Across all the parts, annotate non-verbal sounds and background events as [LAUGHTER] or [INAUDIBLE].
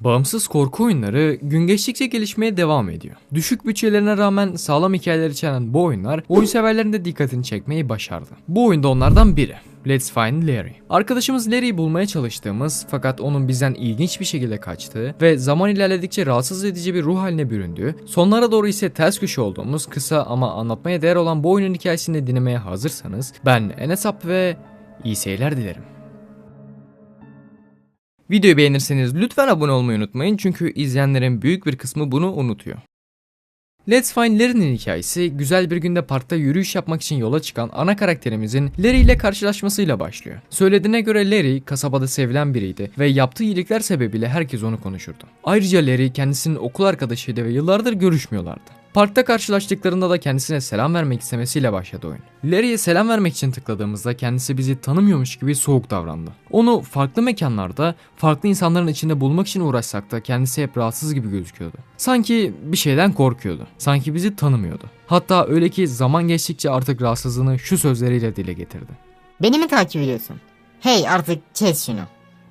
Bağımsız korku oyunları gün geçtikçe gelişmeye devam ediyor. Düşük bütçelerine rağmen sağlam hikayeler içeren bu oyunlar oyun severlerin de dikkatini çekmeyi başardı. Bu oyunda onlardan biri. Let's Find Larry. Arkadaşımız Larry'i bulmaya çalıştığımız fakat onun bizden ilginç bir şekilde kaçtığı ve zaman ilerledikçe rahatsız edici bir ruh haline büründüğü, sonlara doğru ise ters köşe olduğumuz kısa ama anlatmaya değer olan bu oyunun hikayesini dinlemeye hazırsanız ben Enes Ap ve iyi seyirler dilerim. Videoyu beğenirseniz lütfen abone olmayı unutmayın çünkü izleyenlerin büyük bir kısmı bunu unutuyor. Let's Find Larry'nin hikayesi güzel bir günde parkta yürüyüş yapmak için yola çıkan ana karakterimizin Larry ile karşılaşmasıyla başlıyor. Söylediğine göre Larry kasabada sevilen biriydi ve yaptığı iyilikler sebebiyle herkes onu konuşurdu. Ayrıca Larry kendisinin okul arkadaşıydı ve yıllardır görüşmüyorlardı. Parkta karşılaştıklarında da kendisine selam vermek istemesiyle başladı oyun. Larry'e selam vermek için tıkladığımızda kendisi bizi tanımıyormuş gibi soğuk davrandı. Onu farklı mekanlarda, farklı insanların içinde bulmak için uğraşsak da kendisi hep rahatsız gibi gözüküyordu. Sanki bir şeyden korkuyordu. Sanki bizi tanımıyordu. Hatta öyle ki zaman geçtikçe artık rahatsızlığını şu sözleriyle dile getirdi. Beni mi takip ediyorsun? Hey artık kes şunu.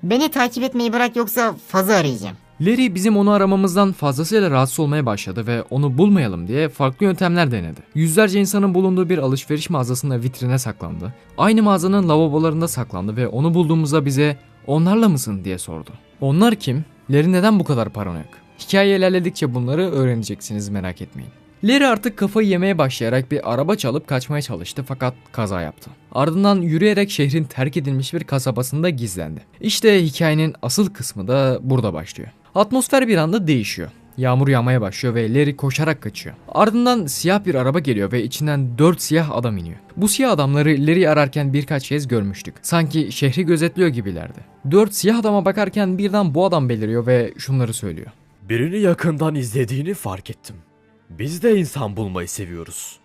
Beni takip etmeyi bırak yoksa fazla arayacağım. Larry bizim onu aramamızdan fazlasıyla rahatsız olmaya başladı ve onu bulmayalım diye farklı yöntemler denedi. Yüzlerce insanın bulunduğu bir alışveriş mağazasında vitrine saklandı. Aynı mağazanın lavabolarında saklandı ve onu bulduğumuzda bize onlarla mısın diye sordu. Onlar kim? Larry neden bu kadar paranoyak? Hikaye ilerledikçe bunları öğreneceksiniz merak etmeyin. Larry artık kafayı yemeye başlayarak bir araba çalıp kaçmaya çalıştı fakat kaza yaptı. Ardından yürüyerek şehrin terk edilmiş bir kasabasında gizlendi. İşte hikayenin asıl kısmı da burada başlıyor. Atmosfer bir anda değişiyor. Yağmur yağmaya başlıyor ve Larry koşarak kaçıyor. Ardından siyah bir araba geliyor ve içinden 4 siyah adam iniyor. Bu siyah adamları Larry'i ararken birkaç kez görmüştük. Sanki şehri gözetliyor gibilerdi. 4 siyah adama bakarken birden bu adam beliriyor ve şunları söylüyor. Birini yakından izlediğini fark ettim. Biz de insan bulmayı seviyoruz.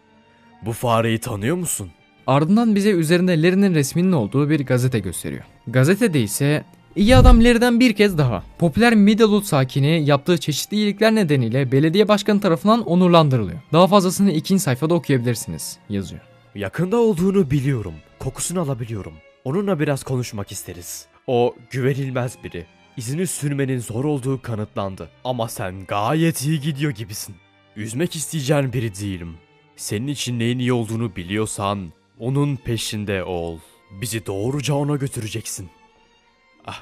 Bu fareyi tanıyor musun? Ardından bize üzerinde Larry'nin resminin olduğu bir gazete gösteriyor. Gazetede ise iyi adam Larry'den bir kez daha. Popüler Middlewood sakini yaptığı çeşitli iyilikler nedeniyle belediye başkanı tarafından onurlandırılıyor. Daha fazlasını ikinci sayfada okuyabilirsiniz yazıyor. Yakında olduğunu biliyorum. Kokusunu alabiliyorum. Onunla biraz konuşmak isteriz. O güvenilmez biri. İzini sürmenin zor olduğu kanıtlandı. Ama sen gayet iyi gidiyor gibisin. Üzmek isteyeceğin biri değilim. Senin için neyin iyi olduğunu biliyorsan onun peşinde ol. Bizi doğruca ona götüreceksin. [LAUGHS]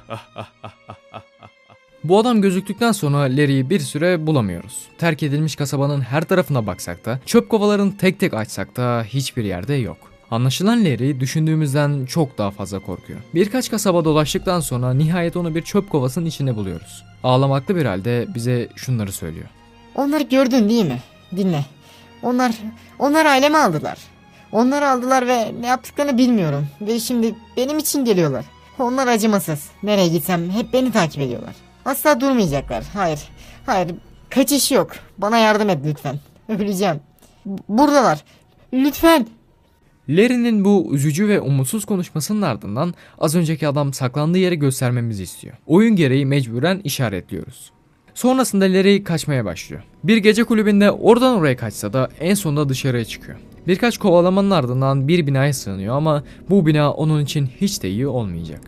Bu adam gözüktükten sonra Larry'i bir süre bulamıyoruz. Terk edilmiş kasabanın her tarafına baksak da, çöp kovalarını tek tek açsak da hiçbir yerde yok. Anlaşılan Larry düşündüğümüzden çok daha fazla korkuyor. Birkaç kasaba dolaştıktan sonra nihayet onu bir çöp kovasının içinde buluyoruz. Ağlamaklı bir halde bize şunları söylüyor. Onları gördün değil mi? Dinle. Onlar, onlar ailemi aldılar. Onları aldılar ve ne yaptıklarını bilmiyorum. Ve şimdi benim için geliyorlar. Onlar acımasız. Nereye gitsem hep beni takip ediyorlar. Asla durmayacaklar. Hayır. Hayır. Kaçış yok. Bana yardım et lütfen. Öleceğim. Buradalar. Lütfen. Larry'nin bu üzücü ve umutsuz konuşmasının ardından az önceki adam saklandığı yeri göstermemizi istiyor. Oyun gereği mecburen işaretliyoruz. Sonrasında Larry kaçmaya başlıyor. Bir gece kulübünde oradan oraya kaçsa da en sonunda dışarıya çıkıyor. Birkaç kovalamanın ardından bir binaya sığınıyor ama bu bina onun için hiç de iyi olmayacak.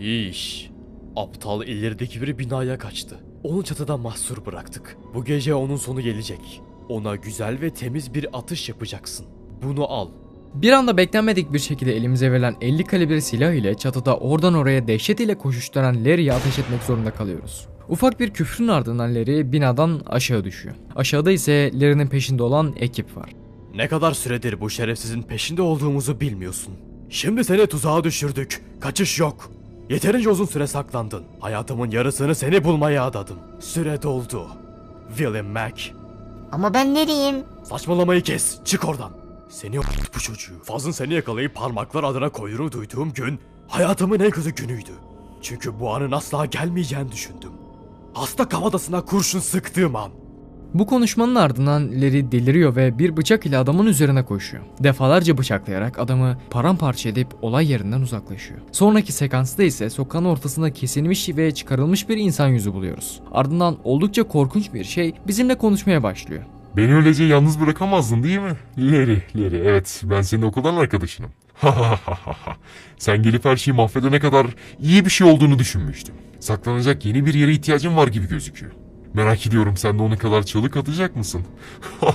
İyi iş. Aptal ilerideki bir binaya kaçtı. Onu çatıda mahsur bıraktık. Bu gece onun sonu gelecek. Ona güzel ve temiz bir atış yapacaksın. Bunu al. Bir anda beklenmedik bir şekilde elimize verilen 50 kalibre silah ile çatıda oradan oraya dehşet ile koşuşturan Larry'e ateş etmek zorunda kalıyoruz. Ufak bir küfrün ardından Larry binadan aşağı düşüyor. Aşağıda ise Larry'nin peşinde olan ekip var. Ne kadar süredir bu şerefsizin peşinde olduğumuzu bilmiyorsun. Şimdi seni tuzağa düşürdük. Kaçış yok. Yeterince uzun süre saklandın. Hayatımın yarısını seni bulmaya adadım. Süre doldu. William Mack. Ama ben nereyim? Saçmalamayı kes. Çık oradan. Seni o bu çocuğu. Fazın seni yakalayıp parmaklar adına koyduğunu duyduğum gün hayatımın en kötü günüydü. Çünkü bu anın asla gelmeyeceğini düşündüm. Hasta kafadasına kurşun sıktığım an. Bu konuşmanın ardından Larry deliriyor ve bir bıçak ile adamın üzerine koşuyor. Defalarca bıçaklayarak adamı paramparça edip olay yerinden uzaklaşıyor. Sonraki sekansta ise sokağın ortasında kesilmiş ve çıkarılmış bir insan yüzü buluyoruz. Ardından oldukça korkunç bir şey bizimle konuşmaya başlıyor. Beni öylece yalnız bırakamazdın değil mi? Leri, Leri evet ben senin okuldan arkadaşınım. [LAUGHS] Sen gelip her şeyi mahvedene kadar iyi bir şey olduğunu düşünmüştüm. Saklanacak yeni bir yere ihtiyacın var gibi gözüküyor. Merak ediyorum sen de onun kadar çığlık atacak mısın? [LAUGHS]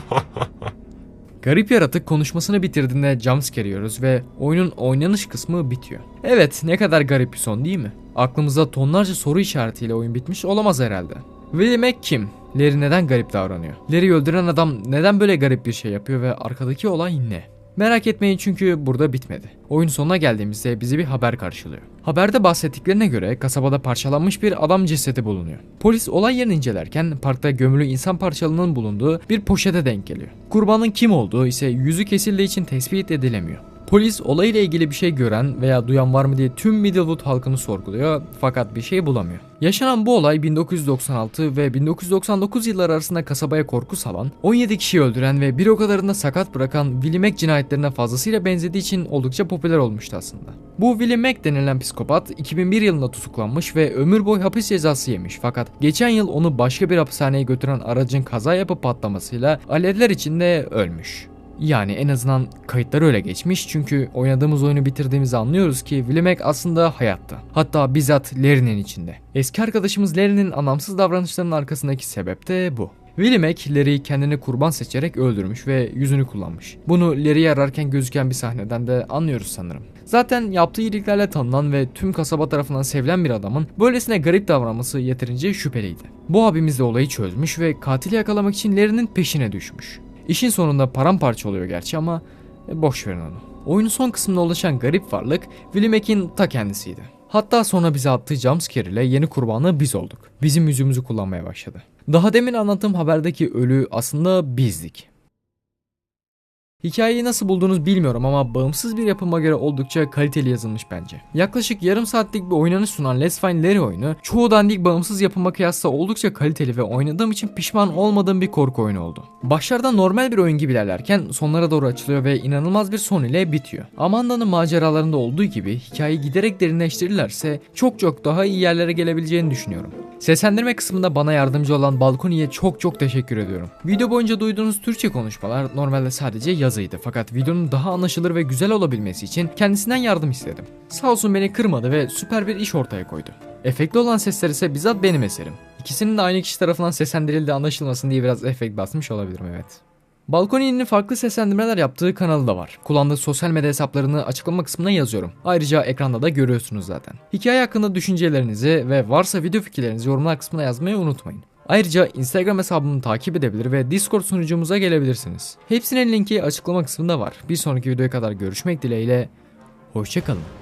Garip yaratık konuşmasını bitirdiğinde jumpscare yiyoruz ve oyunun oynanış kısmı bitiyor. Evet ne kadar garip bir son değil mi? Aklımızda tonlarca soru işaretiyle oyun bitmiş olamaz herhalde. Willie Mac kim? Larry neden garip davranıyor? Larry'i öldüren adam neden böyle garip bir şey yapıyor ve arkadaki olay ne? Merak etmeyin çünkü burada bitmedi. Oyun sonuna geldiğimizde bizi bir haber karşılıyor. Haberde bahsettiklerine göre kasabada parçalanmış bir adam cesedi bulunuyor. Polis olay yerini incelerken parkta gömülü insan parçalarının bulunduğu bir poşete denk geliyor. Kurbanın kim olduğu ise yüzü kesildiği için tespit edilemiyor. Polis olayla ilgili bir şey gören veya duyan var mı diye tüm Middlewood halkını sorguluyor fakat bir şey bulamıyor. Yaşanan bu olay 1996 ve 1999 yılları arasında kasabaya korku salan, 17 kişiyi öldüren ve bir o kadarını da sakat bırakan Willie Mac cinayetlerine fazlasıyla benzediği için oldukça popüler olmuştu aslında. Bu Willie Mac denilen psikopat 2001 yılında tutuklanmış ve ömür boyu hapis cezası yemiş fakat geçen yıl onu başka bir hapishaneye götüren aracın kaza yapıp patlamasıyla alevler içinde ölmüş. Yani en azından kayıtlar öyle geçmiş çünkü oynadığımız oyunu bitirdiğimizi anlıyoruz ki Willie Mac aslında hayatta. Hatta bizzat Larry'nin içinde. Eski arkadaşımız Larry'nin anlamsız davranışlarının arkasındaki sebep de bu. Willie Mac, Larry'i kendini kurban seçerek öldürmüş ve yüzünü kullanmış. Bunu Larry'i ararken gözüken bir sahneden de anlıyoruz sanırım. Zaten yaptığı iyiliklerle tanınan ve tüm kasaba tarafından sevilen bir adamın böylesine garip davranması yeterince şüpheliydi. Bu abimiz de olayı çözmüş ve katili yakalamak için Larry'nin peşine düşmüş. İşin sonunda paramparça oluyor gerçi ama e, boş verin onu. Oyunun son kısmında ulaşan garip varlık Mac'in ta kendisiydi. Hatta sonra bize attığı jumpscare ile yeni kurbanı biz olduk. Bizim yüzümüzü kullanmaya başladı. Daha demin anlattığım haberdeki ölü aslında bizdik. Hikayeyi nasıl buldunuz bilmiyorum ama bağımsız bir yapıma göre oldukça kaliteli yazılmış bence. Yaklaşık yarım saatlik bir oynanış sunan Let's Find Larry oyunu çoğu dandik bağımsız yapıma kıyasla oldukça kaliteli ve oynadığım için pişman olmadığım bir korku oyunu oldu. Başlarda normal bir oyun gibi ilerlerken sonlara doğru açılıyor ve inanılmaz bir son ile bitiyor. Amanda'nın maceralarında olduğu gibi hikayeyi giderek derinleştirirlerse çok çok daha iyi yerlere gelebileceğini düşünüyorum. Seslendirme kısmında bana yardımcı olan Balkoni'ye çok çok teşekkür ediyorum. Video boyunca duyduğunuz Türkçe konuşmalar normalde sadece yazıydı fakat videonun daha anlaşılır ve güzel olabilmesi için kendisinden yardım istedim. Sağ olsun beni kırmadı ve süper bir iş ortaya koydu. Efektli olan sesler ise bizzat benim eserim. İkisinin de aynı kişi tarafından seslendirildiği anlaşılmasın diye biraz efekt basmış olabilirim evet. Balkoni'nin farklı seslendirmeler yaptığı kanalı da var. Kullandığı sosyal medya hesaplarını açıklama kısmına yazıyorum. Ayrıca ekranda da görüyorsunuz zaten. Hikaye hakkında düşüncelerinizi ve varsa video fikirlerinizi yorumlar kısmına yazmayı unutmayın. Ayrıca Instagram hesabımı takip edebilir ve Discord sunucumuza gelebilirsiniz. Hepsinin linki açıklama kısmında var. Bir sonraki videoya kadar görüşmek dileğiyle. Hoşçakalın.